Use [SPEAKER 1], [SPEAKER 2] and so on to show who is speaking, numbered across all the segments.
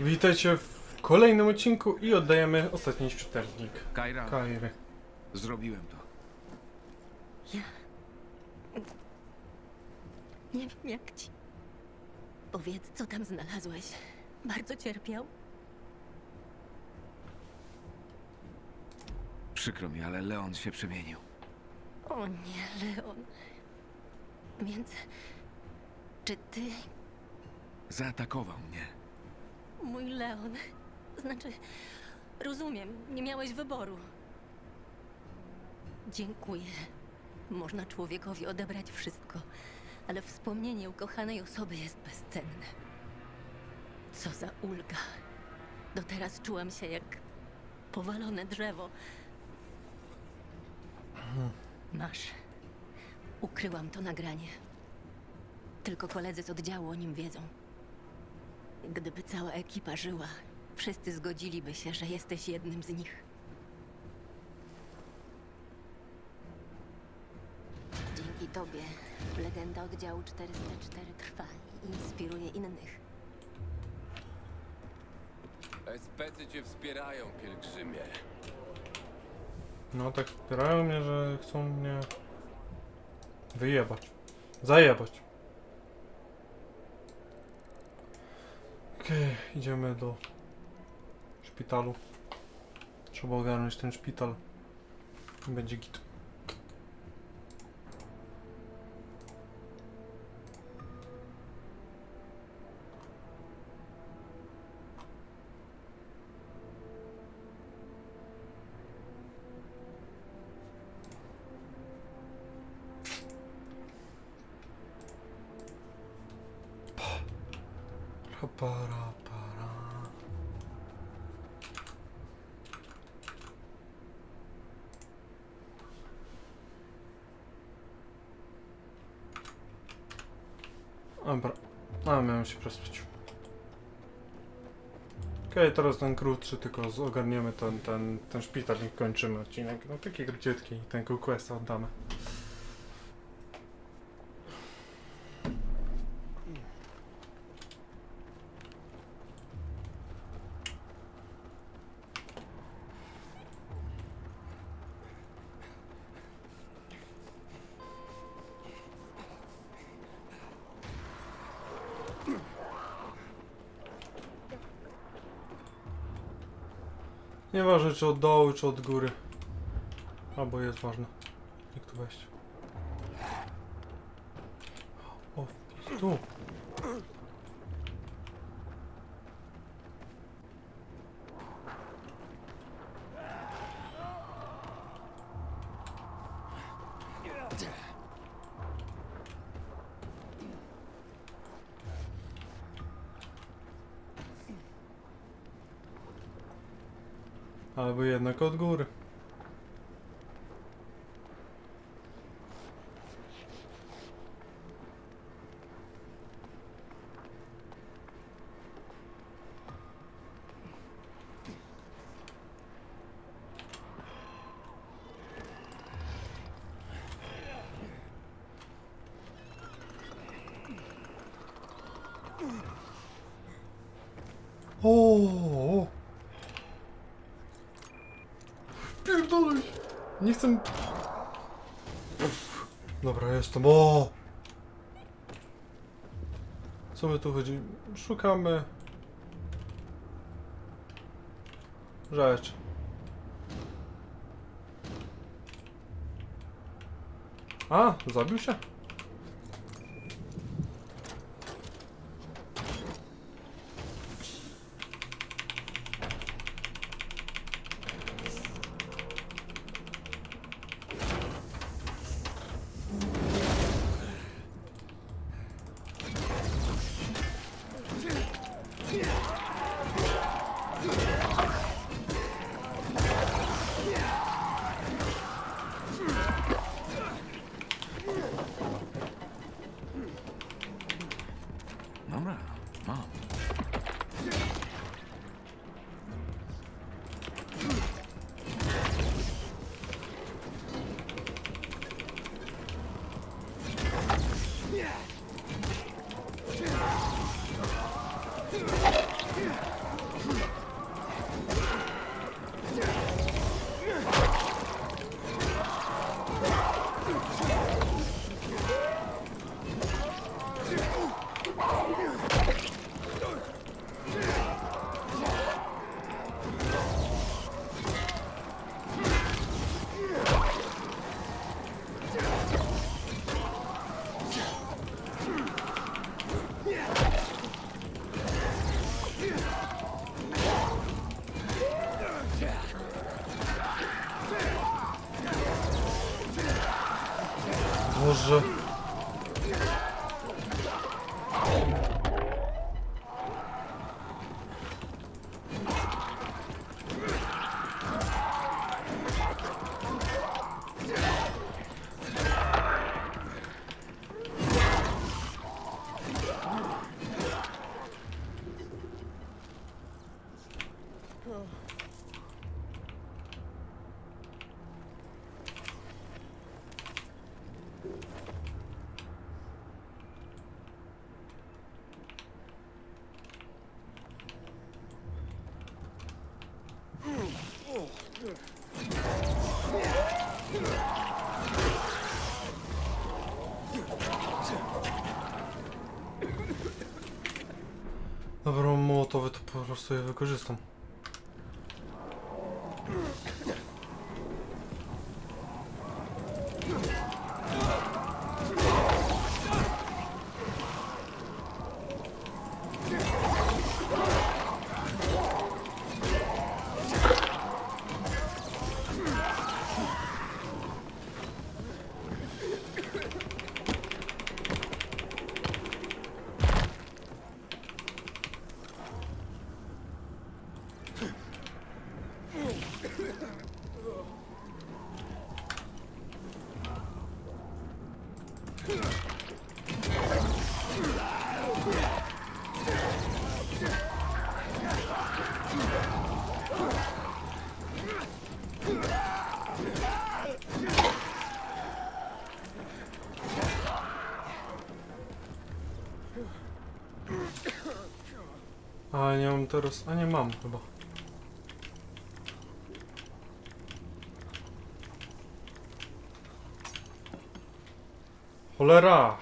[SPEAKER 1] Witajcie w kolejnym odcinku i oddajemy ostatni czytelnik.
[SPEAKER 2] Kajra,
[SPEAKER 1] Kairy.
[SPEAKER 2] zrobiłem to.
[SPEAKER 3] Nie wiem jak ci. Powiedz, co tam znalazłeś. Bardzo cierpiał?
[SPEAKER 2] Przykro mi, ale Leon się przemienił.
[SPEAKER 3] O nie, Leon. Więc. Czy ty,
[SPEAKER 2] Zaatakował mnie.
[SPEAKER 3] Mój Leon. Znaczy, rozumiem, nie miałeś wyboru. Dziękuję. Można człowiekowi odebrać wszystko, ale wspomnienie ukochanej osoby jest bezcenne. Co za ulga. Do teraz czułam się jak powalone drzewo. Masz. Ukryłam to nagranie. Tylko koledzy z oddziału o nim wiedzą. Gdyby cała ekipa żyła, wszyscy zgodziliby się, że jesteś jednym z nich. Dzięki tobie legenda oddziału 404 trwa i inspiruje innych.
[SPEAKER 4] SPC cię wspierają, pielgrzymie.
[SPEAKER 1] No tak wspierają mnie, że chcą mnie wyjebać. Zajebać. Okej, idziemy do szpitalu. Trzeba ogarnąć ten szpital. Będzie git. Para, para. Dobra. A, miałem się przespać. Okej, teraz ten krótszy, tylko ogarniemy ten, ten, ten szpital i kończymy odcinek. No taki króciutki, ten quest oddamy. Nieważne czy od dołu, czy od góry. Albo jest ważne. Jak tu wejść? O, tu. Albo jednak od góry. O! Pierdolę! Nie chcę... Uff. Jestem. O! Co my tu chodzi? Szukamy... Rzecz. A, zabił się? Prostu je wykorzystam. Teraz. A nie mam chyba. Cholera!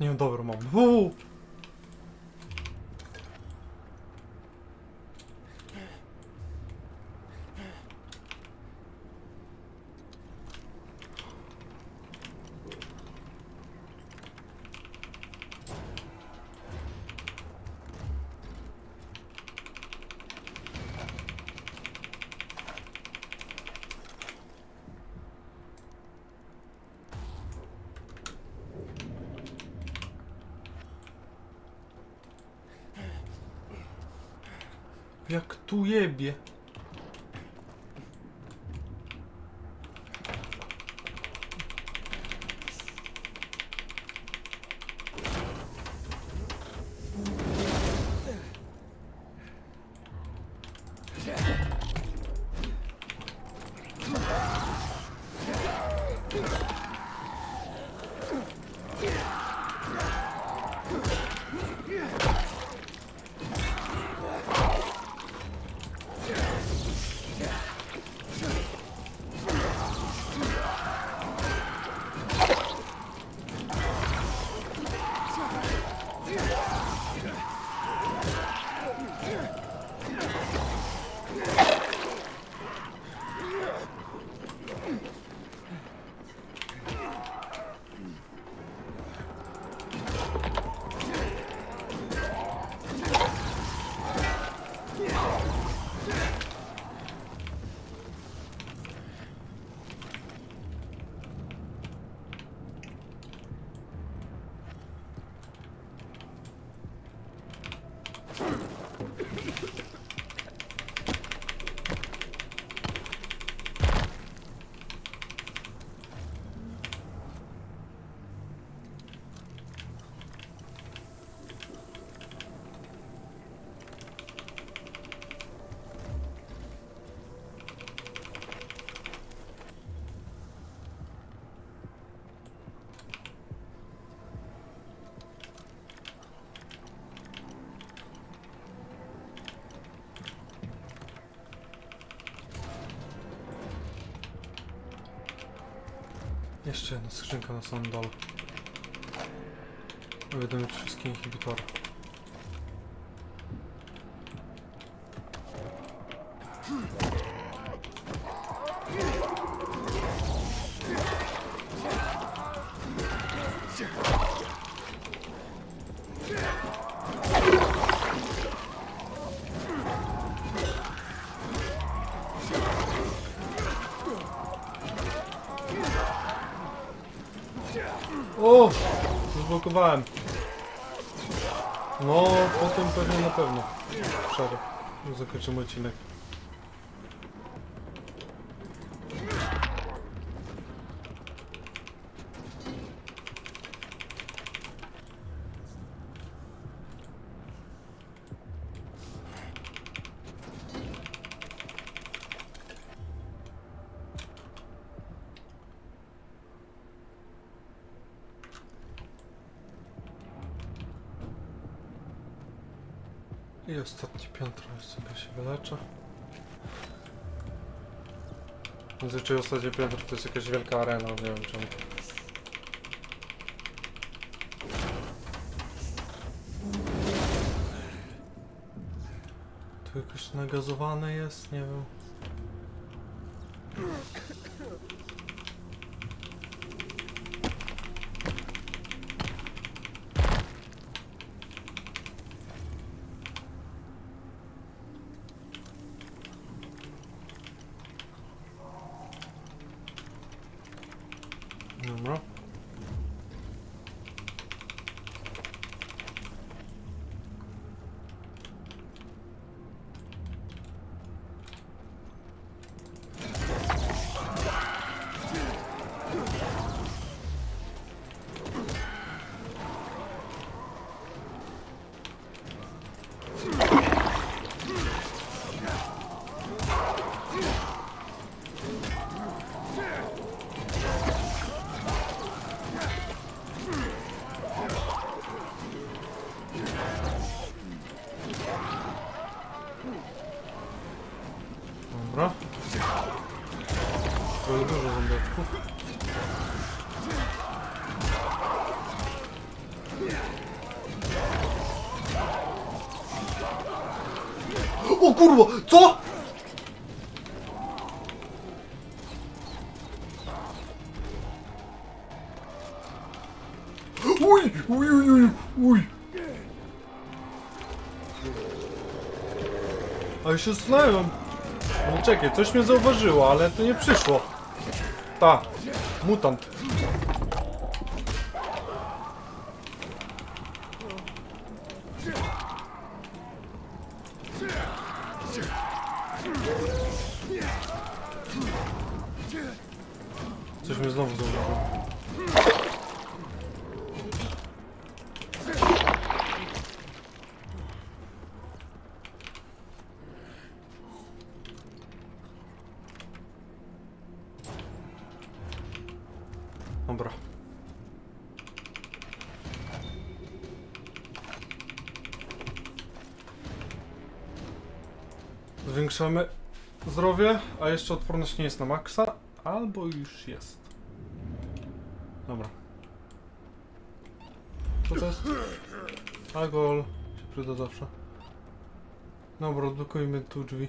[SPEAKER 1] Nie, dobra, mam. Uuu! Jak tu jebie. Jeszcze jedna skrzynka na samym dole. Uwiadomić wszystkie inhibitory. Zblokowałem. No, potem pewnie na pewno. Szary. Zakończymy odcinek. I ostatnie piętro, sobie się wyleczę. Zazwyczaj ostatnie piętro to jest jakaś wielka arena, nie wiem czemu. Tu jakoś nagazowane jest, nie wiem. O kurwa! Co? Uj! Uj, uj, uj, uj! A ja się zastanawiam. No czekaj, coś mnie zauważyło, ale to nie przyszło. Ta, mutant. Znowu zauważyło. Dobra. Zwiększamy zdrowie, a jeszcze odporność nie jest na maksa, albo już jest. Dobra. Co to jest? Alkohol się przyda zawsze. Dobra, odblokujmy tu drzwi.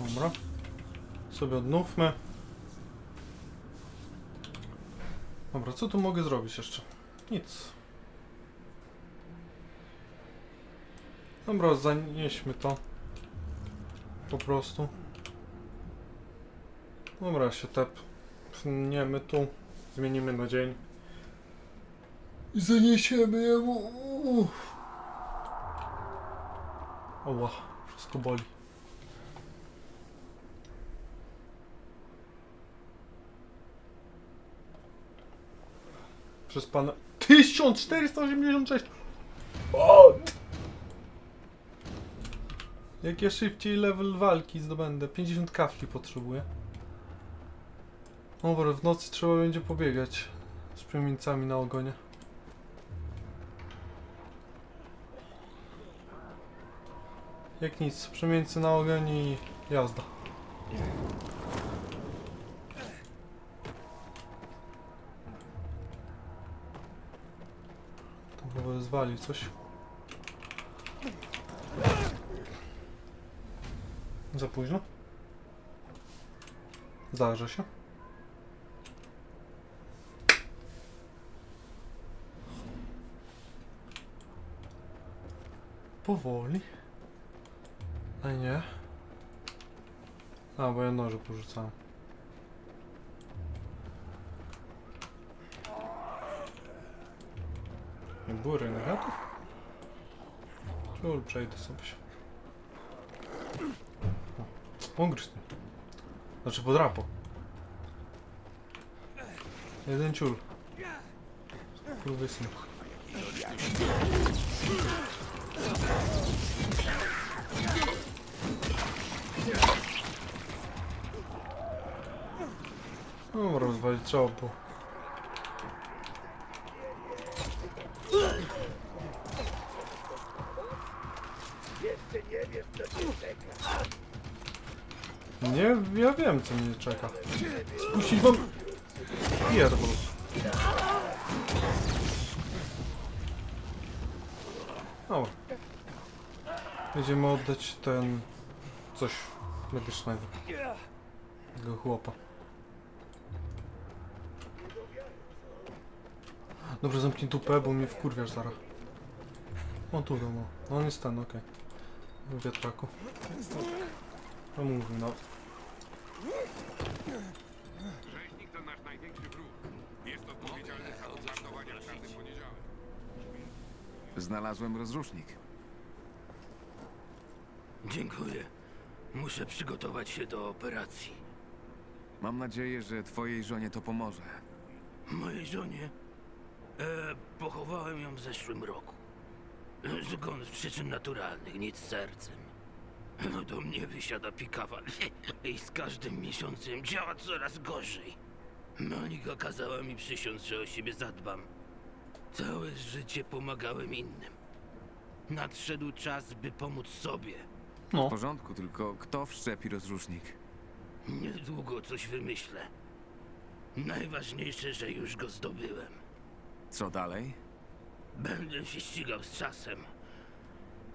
[SPEAKER 1] Dobra. Sobie odnówmy. Dobra, co tu mogę zrobić jeszcze? Nic. Dobra, zanieśmy to. Po prostu. Dobra, się tep. Pniemy tu. Zmienimy na dzień. I zaniesiemy jemu. Uff. Oła, wszystko boli. Przez pana... 1486! O! Jak ja szybciej level walki zdobędę? 50 kafli potrzebuję. Dobra, w nocy trzeba będzie pobiegać z przemieńcami na ogonie. Jak nic, przemieńcy na ogień i jazda. To chyba zwalił coś. Za późno? Zdarzy się. Powoli. A nie. A, bo ja noże porzucałem. Nie było renegatów? Ciul, przejdę sobie się. Mnie. Znaczy podrapo. Jeden ciul. Kurwysyn. Dobra, rozwalić trzeba było. Nie, ja wiem co mnie czeka. Spuścić wam... Pierdol. O. Będziemy oddać ten... coś medycznego. Tego chłopa. Dobrze, zamknij dupę, bo mnie wkurwiasz zaraz. O, tu no. No, on jest ten, okej. W wiatraku. No mówię, no.
[SPEAKER 5] Rzeźnik to nasz największy wróg. Jest odpowiedzialny za bombardowania w każdy poniedziałek.
[SPEAKER 2] Znalazłem rozrusznik.
[SPEAKER 6] Dziękuję. Muszę przygotować się do operacji.
[SPEAKER 2] Mam nadzieję, że twojej żonie to pomoże.
[SPEAKER 6] Mojej żonie? E, pochowałem ją w zeszłym roku. Zgon z przyczyn naturalnych, nic z sercem. No do mnie wysiada pikawa i z każdym miesiącem działa coraz gorzej. Monika kazała mi przysiąc, że o siebie zadbam. Całe życie pomagałem innym. Nadszedł czas, by pomóc sobie.
[SPEAKER 1] No.
[SPEAKER 2] W porządku, tylko kto wszczepi rozrusznik?
[SPEAKER 6] Niedługo coś wymyślę. Najważniejsze, że już go zdobyłem.
[SPEAKER 2] Co dalej?
[SPEAKER 6] Będę się ścigał z czasem.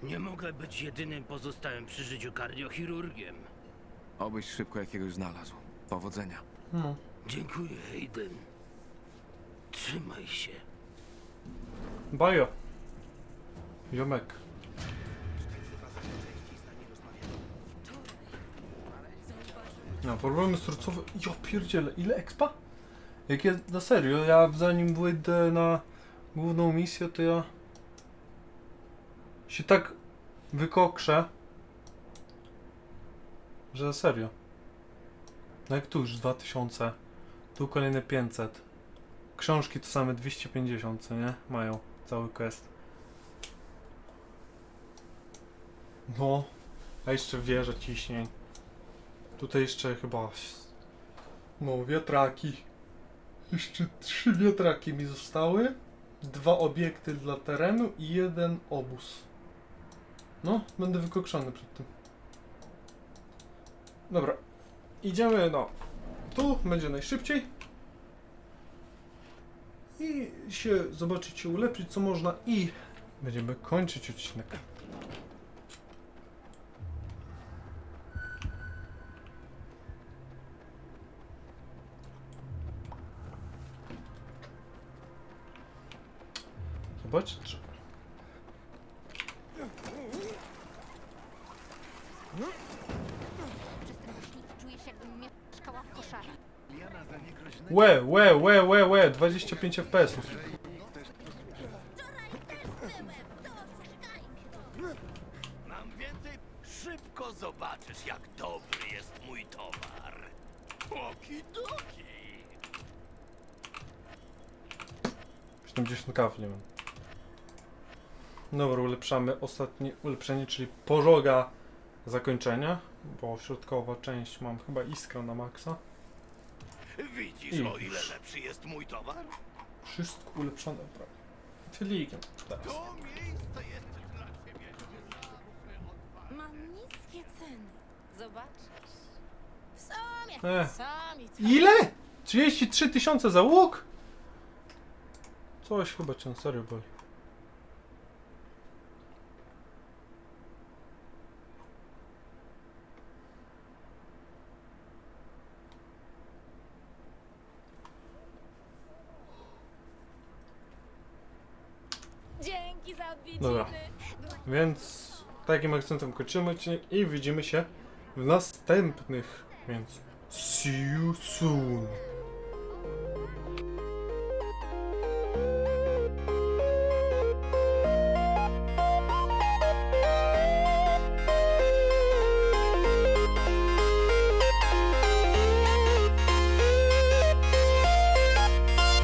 [SPEAKER 6] Nie mogę być jedynym pozostałym przy życiu kardiochirurgiem.
[SPEAKER 2] Obyś szybko jakiegoś znalazł. Powodzenia.
[SPEAKER 1] No.
[SPEAKER 6] Dziękuję, Hayden. Trzymaj się.
[SPEAKER 1] Bajo. Jomek. No, problemy sercowe. Ja pierdzielę, ile expa? Jak ja, na serio, ja zanim wyjdę na główną misję, to ja się tak wykokrzę, że serio. No jak tu już 2000, tu kolejne 500. Książki to same 250, co nie? Mają cały quest. No, a jeszcze wieża ciśnień. Tutaj jeszcze chyba. No, wiatraki. Jeszcze trzy wiatraki mi zostały. Dwa obiekty dla terenu i jeden obóz. No, będę wykokszony przed tym. Dobra. Idziemy, no. Tu będzie najszybciej. I się zobaczyć, się ulepszyć, co można i będziemy kończyć odcinek. Zobacz, czy...
[SPEAKER 7] Przez ten głośnik czuję się, jakbym mieszkała w koszarach.
[SPEAKER 1] Łe, łe, łe, łe, łe, 25 FPS-ów.
[SPEAKER 6] Mam więcej. Szybko zobaczysz, jak dobry jest mój towar. Okidoki.
[SPEAKER 1] 70 kaf, nie wiem. Dobra, ulepszamy ostatnie ulepszenie, czyli pożoga zakończenia, bo środkowa część mam chyba iskra na maksa.
[SPEAKER 6] Widzisz,
[SPEAKER 1] I
[SPEAKER 6] o ile
[SPEAKER 1] już.
[SPEAKER 6] lepszy jest mój towar?
[SPEAKER 1] Wszystko ulepszone prawie. Filikiem teraz.
[SPEAKER 6] To miejsce jest dla ciebie.
[SPEAKER 3] Mam niskie ceny. Zobaczysz.
[SPEAKER 7] W sumie,
[SPEAKER 1] E.
[SPEAKER 7] sami co?
[SPEAKER 1] Ile? 33 tysiące za łuk? Coś chyba cię serio boli.
[SPEAKER 7] Dzięki za odwiedziny.
[SPEAKER 1] Dobra. Więc takim akcentem kończymy odcinek i widzimy się w następnych. Więc see you soon.